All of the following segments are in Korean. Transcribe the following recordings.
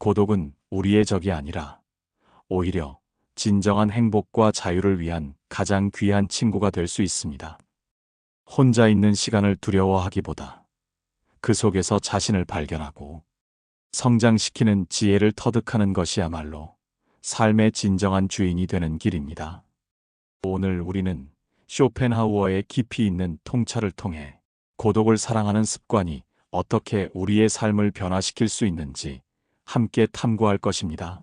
고독은 우리의 적이 아니라 오히려 진정한 행복과 자유를 위한 가장 귀한 친구가 될 수 있습니다. 혼자 있는 시간을 두려워하기보다 그 속에서 자신을 발견하고 성장시키는 지혜를 터득하는 것이야말로 삶의 진정한 주인이 되는 길입니다. 오늘 우리는 쇼펜하우어의 깊이 있는 통찰을 통해 고독을 사랑하는 습관이 어떻게 우리의 삶을 변화시킬 수 있는지 함께 탐구할 것입니다.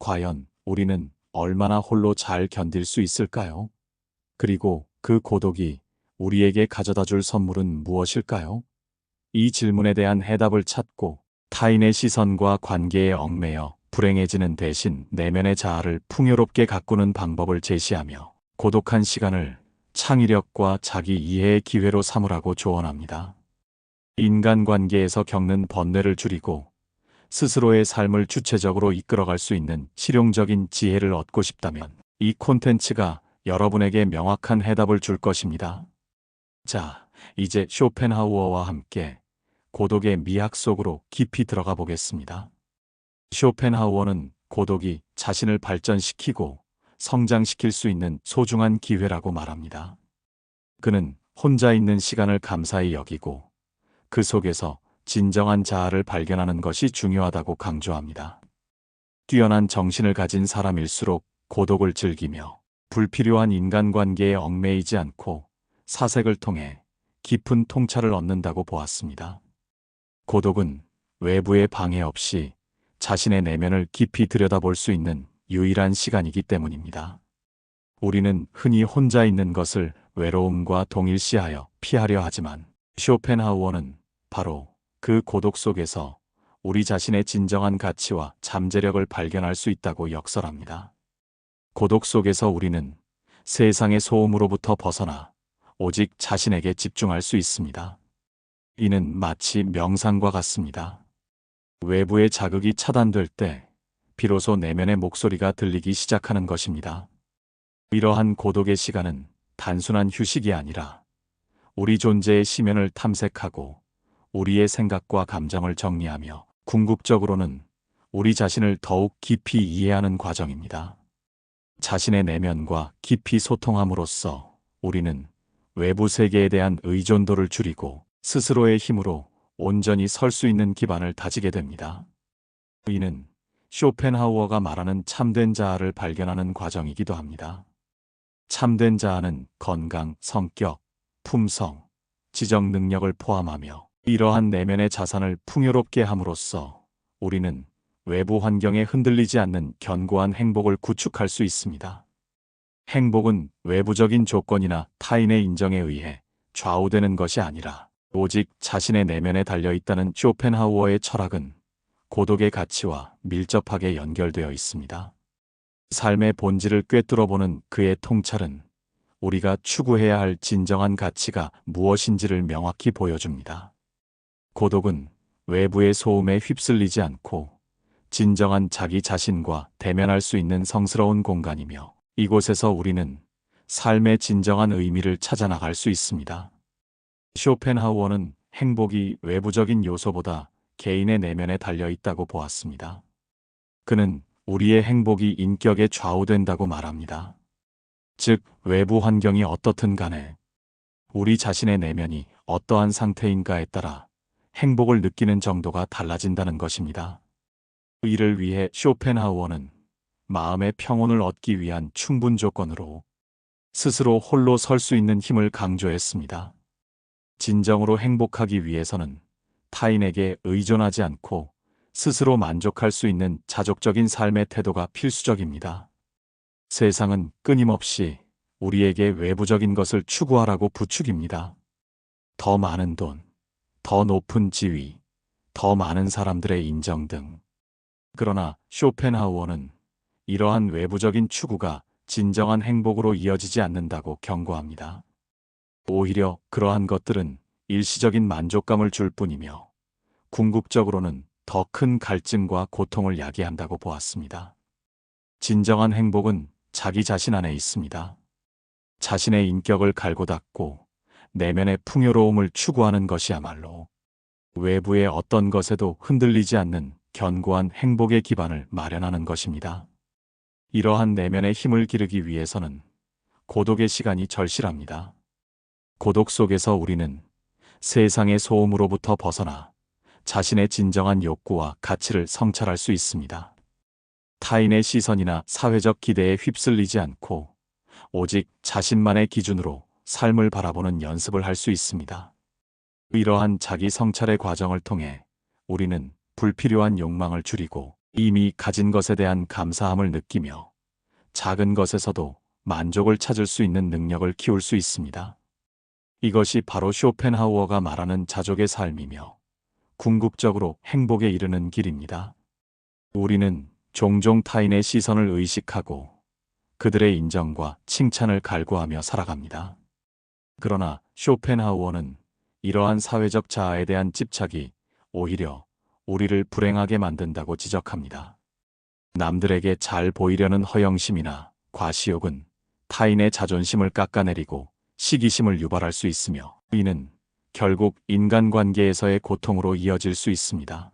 과연 우리는 얼마나 홀로 잘 견딜 수 있을까요? 그리고 그 고독이 우리에게 가져다 줄 선물은 무엇일까요? 이 질문에 대한 해답을 찾고 타인의 시선과 관계에 얽매여 불행해지는 대신 내면의 자아를 풍요롭게 가꾸는 방법을 제시하며 고독한 시간을 창의력과 자기 이해의 기회로 삼으라고 조언합니다. 인간관계에서 겪는 번뇌를 줄이고 스스로의 삶을 주체적으로 이끌어갈 수 있는 실용적인 지혜를 얻고 싶다면 이 콘텐츠가 여러분에게 명확한 해답을 줄 것입니다. 자, 이제 쇼펜하우어와 함께 고독의 미학 속으로 깊이 들어가 보겠습니다. 쇼펜하우어는 고독이 자신을 발전시키고 성장시킬 수 있는 소중한 기회라고 말합니다. 그는 혼자 있는 시간을 감사히 여기고 그 속에서 진정한 자아를 발견하는 것이 중요하다고 강조합니다. 뛰어난 정신을 가진 사람일수록 고독을 즐기며 불필요한 인간관계에 얽매이지 않고 사색을 통해 깊은 통찰을 얻는다고 보았습니다. 고독은 외부의 방해 없이 자신의 내면을 깊이 들여다볼 수 있는 유일한 시간이기 때문입니다. 우리는 흔히 혼자 있는 것을 외로움과 동일시하여 피하려 하지만 쇼펜하우어는 바로 그 고독 속에서 우리 자신의 진정한 가치와 잠재력을 발견할 수 있다고 역설합니다. 고독 속에서 우리는 세상의 소음으로부터 벗어나 오직 자신에게 집중할 수 있습니다. 이는 마치 명상과 같습니다. 외부의 자극이 차단될 때 비로소 내면의 목소리가 들리기 시작하는 것입니다. 이러한 고독의 시간은 단순한 휴식이 아니라 우리 존재의 시면을 탐색하고 우리의 생각과 감정을 정리하며 궁극적으로는 우리 자신을 더욱 깊이 이해하는 과정입니다. 자신의 내면과 깊이 소통함으로써 우리는 외부 세계에 대한 의존도를 줄이고 스스로의 힘으로 온전히 설 수 있는 기반을 다지게 됩니다. 이는 쇼펜하우어가 말하는 참된 자아를 발견하는 과정이기도 합니다. 참된 자아는 건강, 성격, 품성, 지적 능력을 포함하며 이러한 내면의 자산을 풍요롭게 함으로써 우리는 외부 환경에 흔들리지 않는 견고한 행복을 구축할 수 있습니다. 행복은 외부적인 조건이나 타인의 인정에 의해 좌우되는 것이 아니라 오직 자신의 내면에 달려 있다는 쇼펜하우어의 철학은 고독의 가치와 밀접하게 연결되어 있습니다. 삶의 본질을 꿰뚫어 보는 그의 통찰은 우리가 추구해야 할 진정한 가치가 무엇인지를 명확히 보여줍니다. 고독은 외부의 소음에 휩쓸리지 않고 진정한 자기 자신과 대면할 수 있는 성스러운 공간이며 이곳에서 우리는 삶의 진정한 의미를 찾아 나갈 수 있습니다. 쇼펜하우어는 행복이 외부적인 요소보다 개인의 내면에 달려 있다고 보았습니다. 그는 우리의 행복이 인격에 좌우된다고 말합니다. 즉, 외부 환경이 어떻든 간에 우리 자신의 내면이 어떠한 상태인가에 따라 행복을 느끼는 정도가 달라진다는 것입니다. 이를 위해 쇼펜하우어는 마음의 평온을 얻기 위한 충분 조건으로 스스로 홀로 설 수 있는 힘을 강조했습니다. 진정으로 행복하기 위해서는 타인에게 의존하지 않고 스스로 만족할 수 있는 자족적인 삶의 태도가 필수적입니다. 세상은 끊임없이 우리에게 외부적인 것을 추구하라고 부추깁니다. 더 많은 돈, 더 높은 지위, 더 많은 사람들의 인정 등. 그러나 쇼펜하우어는 이러한 외부적인 추구가 진정한 행복으로 이어지지 않는다고 경고합니다. 오히려 그러한 것들은 일시적인 만족감을 줄 뿐이며 궁극적으로는 더 큰 갈증과 고통을 야기한다고 보았습니다. 진정한 행복은 자기 자신 안에 있습니다. 자신의 인격을 갈고 닦고 내면의 풍요로움을 추구하는 것이야말로 외부의 어떤 것에도 흔들리지 않는 견고한 행복의 기반을 마련하는 것입니다. 이러한 내면의 힘을 기르기 위해서는 고독의 시간이 절실합니다. 고독 속에서 우리는 세상의 소음으로부터 벗어나 자신의 진정한 욕구와 가치를 성찰할 수 있습니다. 타인의 시선이나 사회적 기대에 휩쓸리지 않고 오직 자신만의 기준으로 삶을 바라보는 연습을 할 수 있습니다. 이러한 자기 성찰의 과정을 통해 우리는 불필요한 욕망을 줄이고 이미 가진 것에 대한 감사함을 느끼며 작은 것에서도 만족을 찾을 수 있는 능력을 키울 수 있습니다. 이것이 바로 쇼펜하우어가 말하는 자족의 삶이며 궁극적으로 행복에 이르는 길입니다. 우리는 종종 타인의 시선을 의식하고 그들의 인정과 칭찬을 갈구하며 살아갑니다. 그러나 쇼펜하우어는 이러한 사회적 자아에 대한 집착이 오히려 우리를 불행하게 만든다고 지적합니다. 남들에게 잘 보이려는 허영심이나 과시욕은 타인의 자존심을 깎아내리고 시기심을 유발할 수 있으며 이는 결국 인간관계에서의 고통으로 이어질 수 있습니다.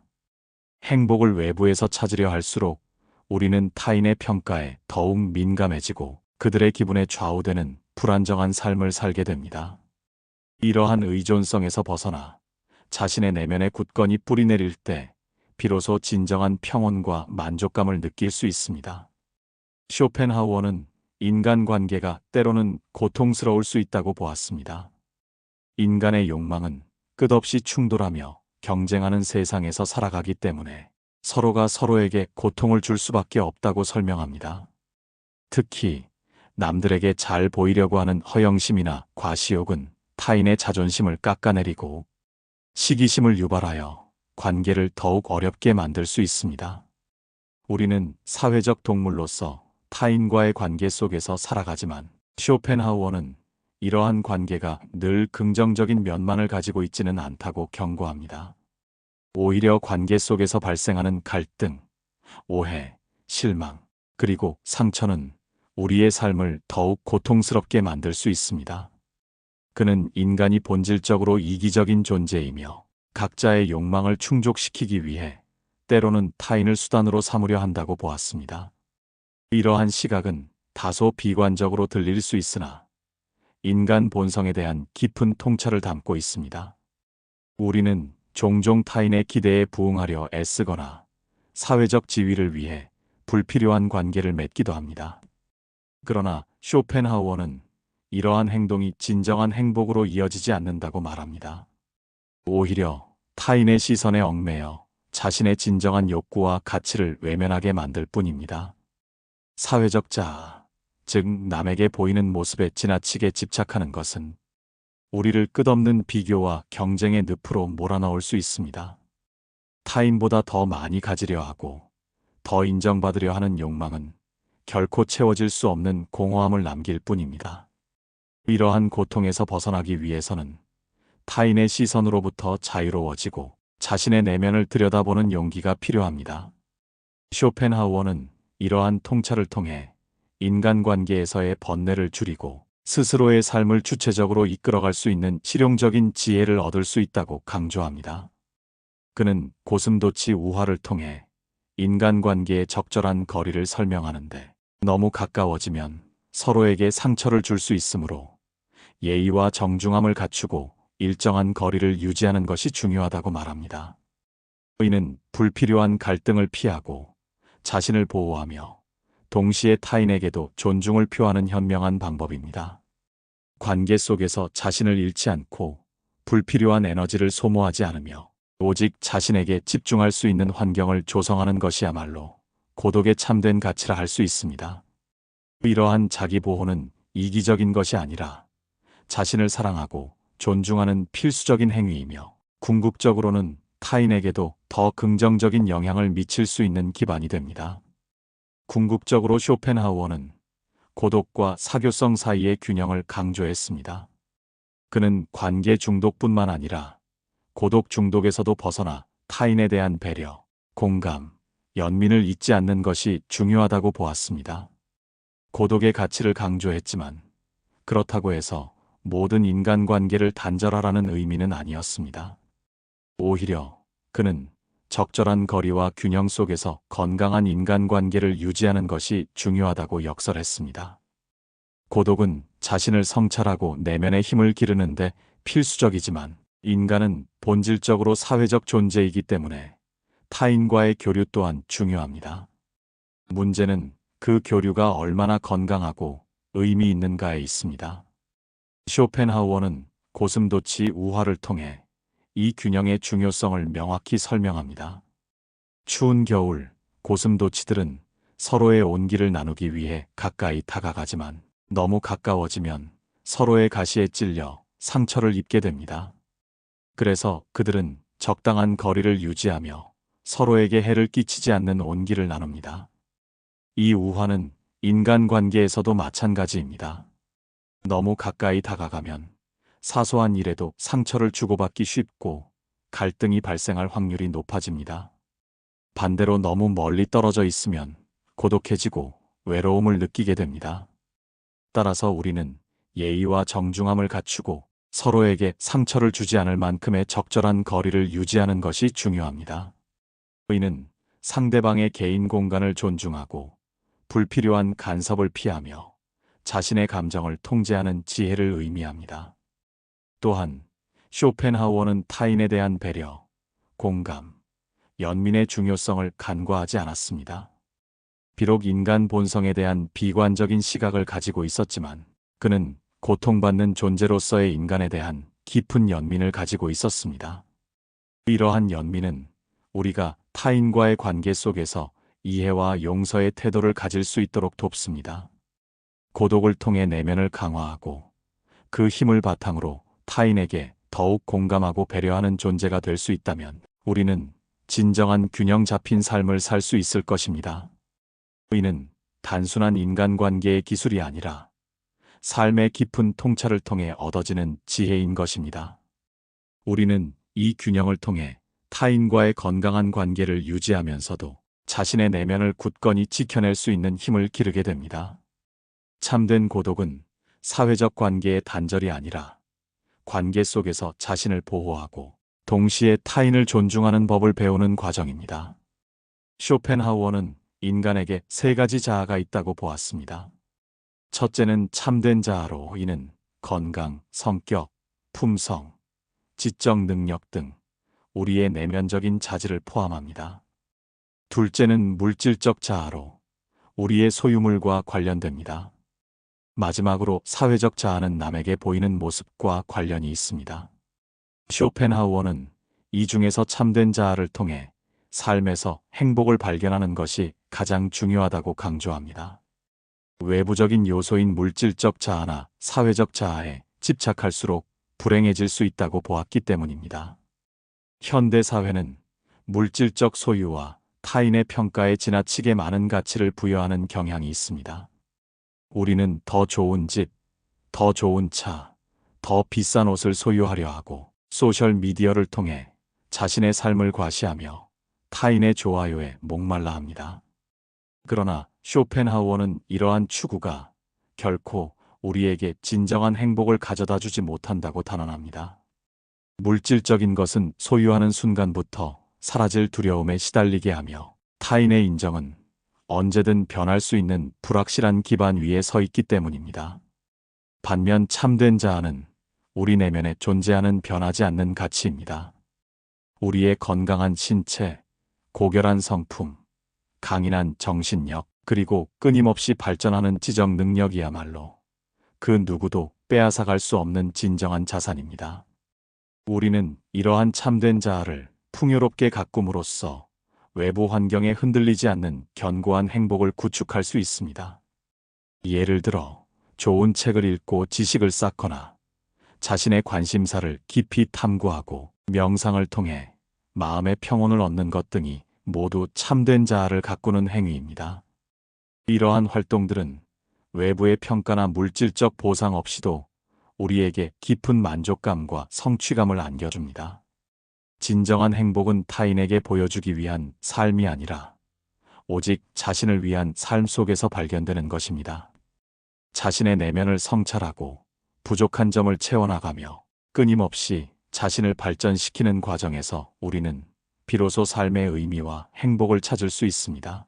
행복을 외부에서 찾으려 할수록 우리는 타인의 평가에 더욱 민감해지고 그들의 기분에 좌우되는 불안정한 삶을 살게 됩니다. 이러한 의존성에서 벗어나 자신의 내면에 굳건히 뿌리내릴 때 비로소 진정한 평온과 만족감을 느낄 수 있습니다. 쇼펜하우어는 인간관계가 때로는 고통스러울 수 있다고 보았습니다. 인간의 욕망은 끝없이 충돌하며 경쟁하는 세상에서 살아가기 때문에 서로가 서로에게 고통을 줄 수밖에 없다고 설명합니다. 특히 남들에게 잘 보이려고 하는 허영심이나 과시욕은 타인의 자존심을 깎아내리고 시기심을 유발하여 관계를 더욱 어렵게 만들 수 있습니다. 우리는 사회적 동물로서 타인과의 관계 속에서 살아가지만 쇼펜하우어는 이러한 관계가 늘 긍정적인 면만을 가지고 있지는 않다고 경고합니다. 오히려 관계 속에서 발생하는 갈등, 오해, 실망, 그리고 상처는 우리의 삶을 더욱 고통스럽게 만들 수 있습니다. 그는 인간이 본질적으로 이기적인 존재이며 각자의 욕망을 충족시키기 위해 때로는 타인을 수단으로 삼으려 한다고 보았습니다. 이러한 시각은 다소 비관적으로 들릴 수 있으나 인간 본성에 대한 깊은 통찰을 담고 있습니다. 우리는 종종 타인의 기대에 부응하려 애쓰거나 사회적 지위를 위해 불필요한 관계를 맺기도 합니다. 그러나 쇼펜하우어는 이러한 행동이 진정한 행복으로 이어지지 않는다고 말합니다. 오히려 타인의 시선에 얽매여 자신의 진정한 욕구와 가치를 외면하게 만들 뿐입니다. 사회적 자아, 즉 남에게 보이는 모습에 지나치게 집착하는 것은 우리를 끝없는 비교와 경쟁의 늪으로 몰아넣을 수 있습니다. 타인보다 더 많이 가지려 하고 더 인정받으려 하는 욕망은 결코 채워질 수 없는 공허함을 남길 뿐입니다. 이러한 고통에서 벗어나기 위해서는 타인의 시선으로부터 자유로워지고 자신의 내면을 들여다보는 용기가 필요합니다. 쇼펜하우어는 이러한 통찰을 통해 인간관계에서의 번뇌를 줄이고 스스로의 삶을 주체적으로 이끌어갈 수 있는 실용적인 지혜를 얻을 수 있다고 강조합니다. 그는 고슴도치 우화를 통해 인간관계의 적절한 거리를 설명하는데 너무 가까워지면 서로에게 상처를 줄 수 있으므로 예의와 정중함을 갖추고 일정한 거리를 유지하는 것이 중요하다고 말합니다. 이는 불필요한 갈등을 피하고 자신을 보호하며 동시에 타인에게도 존중을 표하는 현명한 방법입니다. 관계 속에서 자신을 잃지 않고 불필요한 에너지를 소모하지 않으며 오직 자신에게 집중할 수 있는 환경을 조성하는 것이야말로 고독에 참된 가치라 할 수 있습니다. 이러한 자기 보호는 이기적인 것이 아니라 자신을 사랑하고 존중하는 필수적인 행위이며 궁극적으로는 타인에게도 더 긍정적인 영향을 미칠 수 있는 기반이 됩니다. 궁극적으로 쇼펜하우어는 고독과 사교성 사이의 균형을 강조했습니다. 그는 관계 중독뿐만 아니라 고독 중독에서도 벗어나 타인에 대한 배려, 공감, 연민을 잊지 않는 것이 중요하다고 보았습니다. 고독의 가치를 강조했지만 그렇다고 해서 모든 인간관계를 단절하라는 의미는 아니었습니다. 오히려 그는 적절한 거리와 균형 속에서 건강한 인간관계를 유지하는 것이 중요하다고 역설했습니다. 고독은 자신을 성찰하고 내면의 힘을 기르는데 필수적이지만 인간은 본질적으로 사회적 존재이기 때문에 타인과의 교류 또한 중요합니다. 문제는 그 교류가 얼마나 건강하고 의미 있는가에 있습니다. 쇼펜하우어는 고슴도치 우화를 통해 이 균형의 중요성을 명확히 설명합니다. 추운 겨울, 고슴도치들은 서로의 온기를 나누기 위해 가까이 다가가지만 너무 가까워지면 서로의 가시에 찔려 상처를 입게 됩니다. 그래서 그들은 적당한 거리를 유지하며 서로에게 해를 끼치지 않는 온기를 나눕니다. 이 우화는 인간관계에서도 마찬가지입니다. 너무 가까이 다가가면 사소한 일에도 상처를 주고받기 쉽고 갈등이 발생할 확률이 높아집니다. 반대로 너무 멀리 떨어져 있으면 고독해지고 외로움을 느끼게 됩니다. 따라서 우리는 예의와 정중함을 갖추고 서로에게 상처를 주지 않을 만큼의 적절한 거리를 유지하는 것이 중요합니다. 의는 상대방의 개인 공간을 존중하고 불필요한 간섭을 피하며 자신의 감정을 통제하는 지혜를 의미합니다. 또한 쇼펜하우어는 타인에 대한 배려, 공감, 연민의 중요성을 간과하지 않았습니다. 비록 인간 본성에 대한 비관적인 시각을 가지고 있었지만 그는 고통받는 존재로서의 인간에 대한 깊은 연민을 가지고 있었습니다. 이러한 연민은 우리가 타인과의 관계 속에서 이해와 용서의 태도를 가질 수 있도록 돕습니다. 고독을 통해 내면을 강화하고 그 힘을 바탕으로 타인에게 더욱 공감하고 배려하는 존재가 될 수 있다면 우리는 진정한 균형 잡힌 삶을 살 수 있을 것입니다. 의는 단순한 인간관계의 기술이 아니라 삶의 깊은 통찰을 통해 얻어지는 지혜인 것입니다. 우리는 이 균형을 통해 타인과의 건강한 관계를 유지하면서도 자신의 내면을 굳건히 지켜낼 수 있는 힘을 기르게 됩니다. 참된 고독은 사회적 관계의 단절이 아니라 관계 속에서 자신을 보호하고 동시에 타인을 존중하는 법을 배우는 과정입니다. 쇼펜하우어는 인간에게 세 가지 자아가 있다고 보았습니다. 첫째는 참된 자아로 이는 건강, 성격, 품성, 지적 능력 등 우리의 내면적인 자질을 포함합니다. 둘째는 물질적 자아로 우리의 소유물과 관련됩니다. 마지막으로 사회적 자아는 남에게 보이는 모습과 관련이 있습니다. 쇼펜하우어는 이 중에서 참된 자아를 통해 삶에서 행복을 발견하는 것이 가장 중요하다고 강조합니다. 외부적인 요소인 물질적 자아나 사회적 자아에 집착할수록 불행해질 수 있다고 보았기 때문입니다. 현대 사회는 물질적 소유와 타인의 평가에 지나치게 많은 가치를 부여하는 경향이 있습니다. 우리는 더 좋은 집, 더 좋은 차, 더 비싼 옷을 소유하려 하고 소셜 미디어를 통해 자신의 삶을 과시하며 타인의 좋아요에 목말라 합니다. 그러나 쇼펜하우어는 이러한 추구가 결코 우리에게 진정한 행복을 가져다 주지 못한다고 단언합니다. 물질적인 것은 소유하는 순간부터 사라질 두려움에 시달리게 하며 타인의 인정은 언제든 변할 수 있는 불확실한 기반 위에 서 있기 때문입니다. 반면 참된 자아는 우리 내면에 존재하는 변하지 않는 가치입니다. 우리의 건강한 신체, 고결한 성품, 강인한 정신력, 그리고 끊임없이 발전하는 지적 능력이야말로 그 누구도 빼앗아갈 수 없는 진정한 자산입니다. 우리는 이러한 참된 자아를 풍요롭게 가꿈으로써 외부 환경에 흔들리지 않는 견고한 행복을 구축할 수 있습니다. 예를 들어 좋은 책을 읽고 지식을 쌓거나 자신의 관심사를 깊이 탐구하고 명상을 통해 마음의 평온을 얻는 것 등이 모두 참된 자아를 가꾸는 행위입니다. 이러한 활동들은 외부의 평가나 물질적 보상 없이도 우리에게 깊은 만족감과 성취감을 안겨줍니다. 진정한 행복은 타인에게 보여주기 위한 삶이 아니라 오직 자신을 위한 삶 속에서 발견되는 것입니다. 자신의 내면을 성찰하고 부족한 점을 채워나가며 끊임없이 자신을 발전시키는 과정에서 우리는 비로소 삶의 의미와 행복을 찾을 수 있습니다.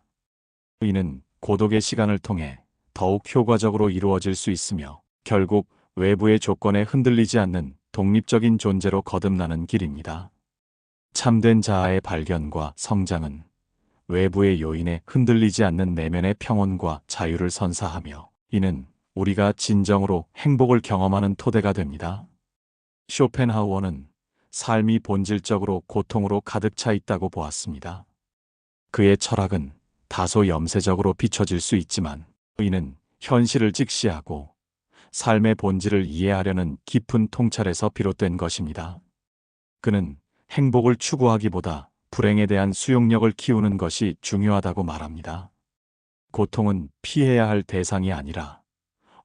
이는 고독의 시간을 통해 더욱 효과적으로 이루어질 수 있으며 결국 외부의 조건에 흔들리지 않는 독립적인 존재로 거듭나는 길입니다. 참된 자아의 발견과 성장은 외부의 요인에 흔들리지 않는 내면의 평온과 자유를 선사하며 이는 우리가 진정으로 행복을 경험하는 토대가 됩니다. 쇼펜하우어는 삶이 본질적으로 고통으로 가득 차 있다고 보았습니다. 그의 철학은 다소 염세적으로 비춰질 수 있지만 이는 현실을 직시하고 삶의 본질을 이해하려는 깊은 통찰에서 비롯된 것입니다. 그는 행복을 추구하기보다 불행에 대한 수용력을 키우는 것이 중요하다고 말합니다. 고통은 피해야 할 대상이 아니라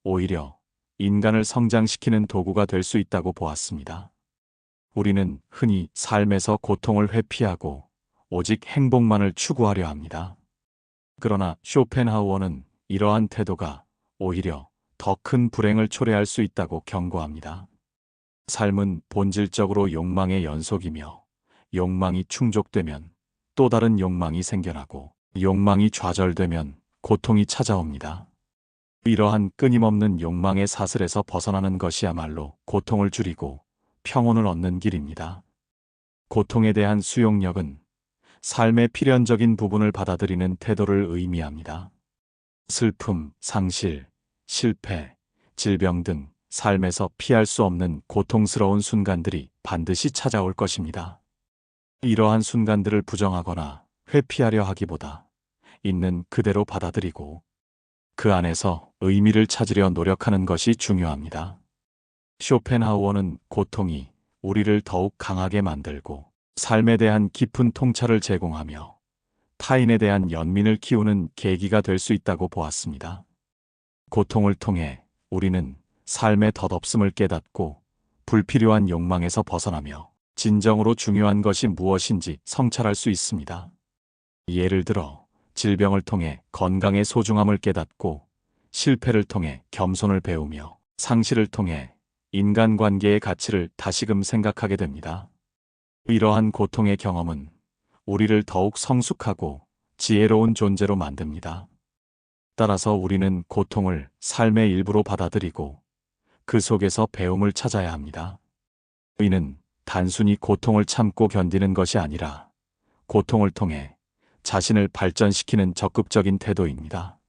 오히려 인간을 성장시키는 도구가 될 수 있다고 보았습니다. 우리는 흔히 삶에서 고통을 회피하고 오직 행복만을 추구하려 합니다. 그러나 쇼펜하우어는 이러한 태도가 오히려 더 큰 불행을 초래할 수 있다고 경고합니다. 삶은 본질적으로 욕망의 연속이며 욕망이 충족되면 또 다른 욕망이 생겨나고 욕망이 좌절되면 고통이 찾아옵니다. 이러한 끊임없는 욕망의 사슬에서 벗어나는 것이야말로 고통을 줄이고 평온을 얻는 길입니다. 고통에 대한 수용력은 삶의 필연적인 부분을 받아들이는 태도를 의미합니다. 슬픔, 상실, 실패, 질병 등 삶에서 피할 수 없는 고통스러운 순간들이 반드시 찾아올 것입니다. 이러한 순간들을 부정하거나 회피하려 하기보다 있는 그대로 받아들이고 그 안에서 의미를 찾으려 노력하는 것이 중요합니다. 쇼펜하우어는 고통이 우리를 더욱 강하게 만들고 삶에 대한 깊은 통찰을 제공하며 타인에 대한 연민을 키우는 계기가 될 수 있다고 보았습니다. 고통을 통해 우리는 삶의 덧없음을 깨닫고 불필요한 욕망에서 벗어나며 진정으로 중요한 것이 무엇인지 성찰할 수 있습니다. 예를 들어 질병을 통해 건강의 소중함을 깨닫고 실패를 통해 겸손을 배우며 상실을 통해 인간관계의 가치를 다시금 생각하게 됩니다. 이러한 고통의 경험은 우리를 더욱 성숙하고 지혜로운 존재로 만듭니다. 따라서 우리는 고통을 삶의 일부로 받아들이고 그 속에서 배움을 찾아야 합니다. 이는 단순히 고통을 참고 견디는 것이 아니라 고통을 통해 자신을 발전시키는 적극적인 태도입니다.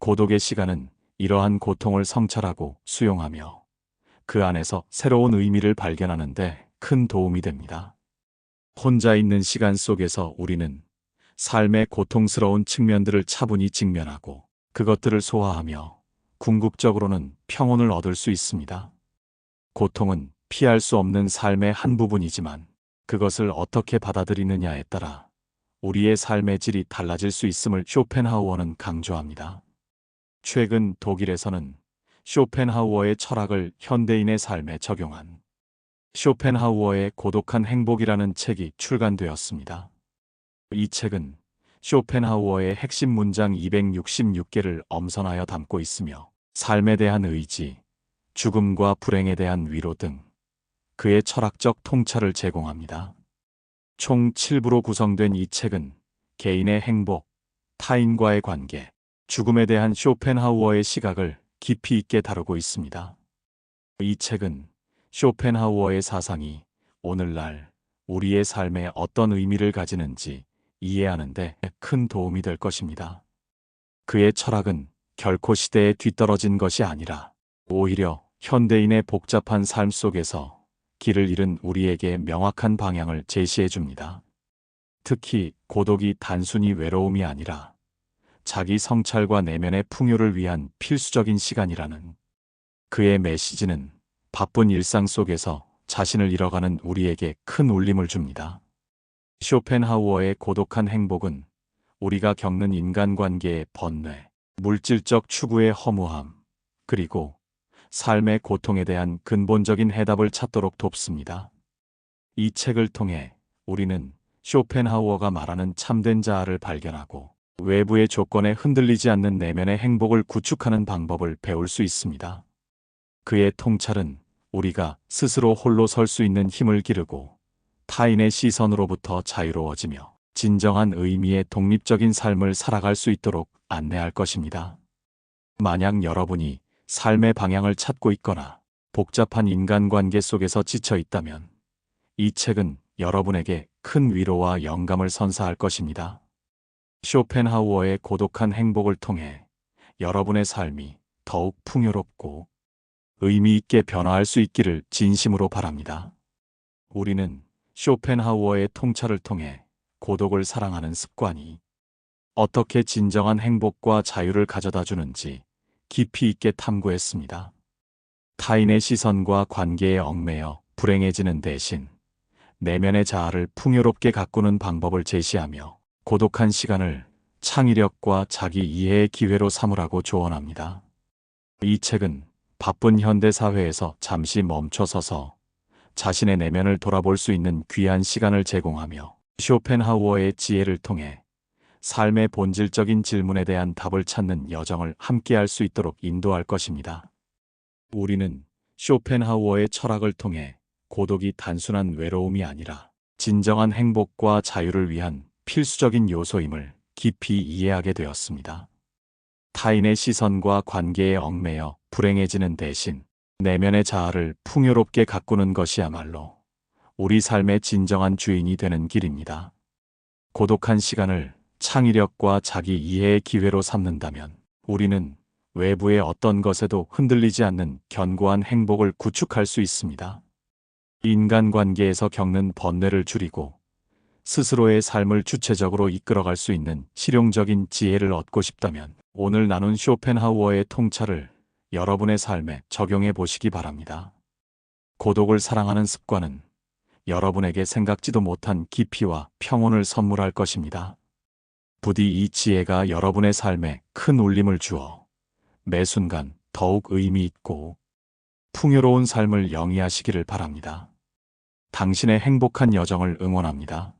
고독의 시간은 이러한 고통을 성찰하고 수용하며 그 안에서 새로운 의미를 발견하는데 큰 도움이 됩니다. 혼자 있는 시간 속에서 우리는 삶의 고통스러운 측면들을 차분히 직면하고 그것들을 소화하며 궁극적으로는 평온을 얻을 수 있습니다. 고통은 피할 수 없는 삶의 한 부분이지만 그것을 어떻게 받아들이느냐에 따라 우리의 삶의 질이 달라질 수 있음을 쇼펜하우어는 강조합니다. 최근 독일에서는 쇼펜하우어의 철학을 현대인의 삶에 적용한 쇼펜하우어의 고독한 행복이라는 책이 출간되었습니다. 이 책은 쇼펜하우어의 핵심 문장 266개를 엄선하여 담고 있으며 삶에 대한 의지, 죽음과 불행에 대한 위로 등 그의 철학적 통찰을 제공합니다. 총 7부로 구성된 이 책은 개인의 행복, 타인과의 관계, 죽음에 대한 쇼펜하우어의 시각을 깊이 있게 다루고 있습니다. 이 책은 쇼펜하우어의 사상이 오늘날 우리의 삶에 어떤 의미를 가지는지 이해하는데 큰 도움이 될 것입니다. 그의 철학은 결코 시대에 뒤떨어진 것이 아니라 오히려 현대인의 복잡한 삶 속에서 길을 잃은 우리에게 명확한 방향을 제시해 줍니다. 특히 고독이 단순히 외로움이 아니라 자기 성찰과 내면의 풍요를 위한 필수적인 시간이라는 그의 메시지는 바쁜 일상 속에서 자신을 잃어가는 우리에게 큰 울림을 줍니다. 쇼펜하우어의 고독한 행복은 우리가 겪는 인간관계의 번뇌, 물질적 추구의 허무함, 그리고 삶의 고통에 대한 근본적인 해답을 찾도록 돕습니다. 이 책을 통해 우리는 쇼펜하우어가 말하는 참된 자아를 발견하고 외부의 조건에 흔들리지 않는 내면의 행복을 구축하는 방법을 배울 수 있습니다. 그의 통찰은 우리가 스스로 홀로 설 수 있는 힘을 기르고 타인의 시선으로부터 자유로워지며 진정한 의미의 독립적인 삶을 살아갈 수 있도록 안내할 것입니다. 만약 여러분이 삶의 방향을 찾고 있거나 복잡한 인간관계 속에서 지쳐 있다면 이 책은 여러분에게 큰 위로와 영감을 선사할 것입니다. 쇼펜하우어의 고독한 행복을 통해 여러분의 삶이 더욱 풍요롭고 의미 있게 변화할 수 있기를 진심으로 바랍니다. 우리는 쇼펜하우어의 통찰을 통해 고독을 사랑하는 습관이 어떻게 진정한 행복과 자유를 가져다 주는지 깊이 있게 탐구했습니다. 타인의 시선과 관계에 얽매여 불행해지는 대신 내면의 자아를 풍요롭게 가꾸는 방법을 제시하며 고독한 시간을 창의력과 자기 이해의 기회로 삼으라고 조언합니다. 이 책은 바쁜 현대 사회에서 잠시 멈춰서서 자신의 내면을 돌아볼 수 있는 귀한 시간을 제공하며 쇼펜하우어의 지혜를 통해 삶의 본질적인 질문에 대한 답을 찾는 여정을 함께할 수 있도록 인도할 것입니다. 우리는 쇼펜하우어의 철학을 통해 고독이 단순한 외로움이 아니라 진정한 행복과 자유를 위한 필수적인 요소임을 깊이 이해하게 되었습니다. 타인의 시선과 관계에 얽매여 불행해지는 대신 내면의 자아를 풍요롭게 가꾸는 것이야말로 우리 삶의 진정한 주인이 되는 길입니다. 고독한 시간을 창의력과 자기 이해의 기회로 삼는다면 우리는 외부의 어떤 것에도 흔들리지 않는 견고한 행복을 구축할 수 있습니다. 인간관계에서 겪는 번뇌를 줄이고 스스로의 삶을 주체적으로 이끌어갈 수 있는 실용적인 지혜를 얻고 싶다면 오늘 나눈 쇼펜하우어의 통찰을 여러분의 삶에 적용해 보시기 바랍니다. 고독을 사랑하는 습관은 여러분에게 생각지도 못한 깊이와 평온을 선물할 것입니다. 부디 이 지혜가 여러분의 삶에 큰 울림을 주어 매 순간 더욱 의미 있고 풍요로운 삶을 영위하시기를 바랍니다. 당신의 행복한 여정을 응원합니다.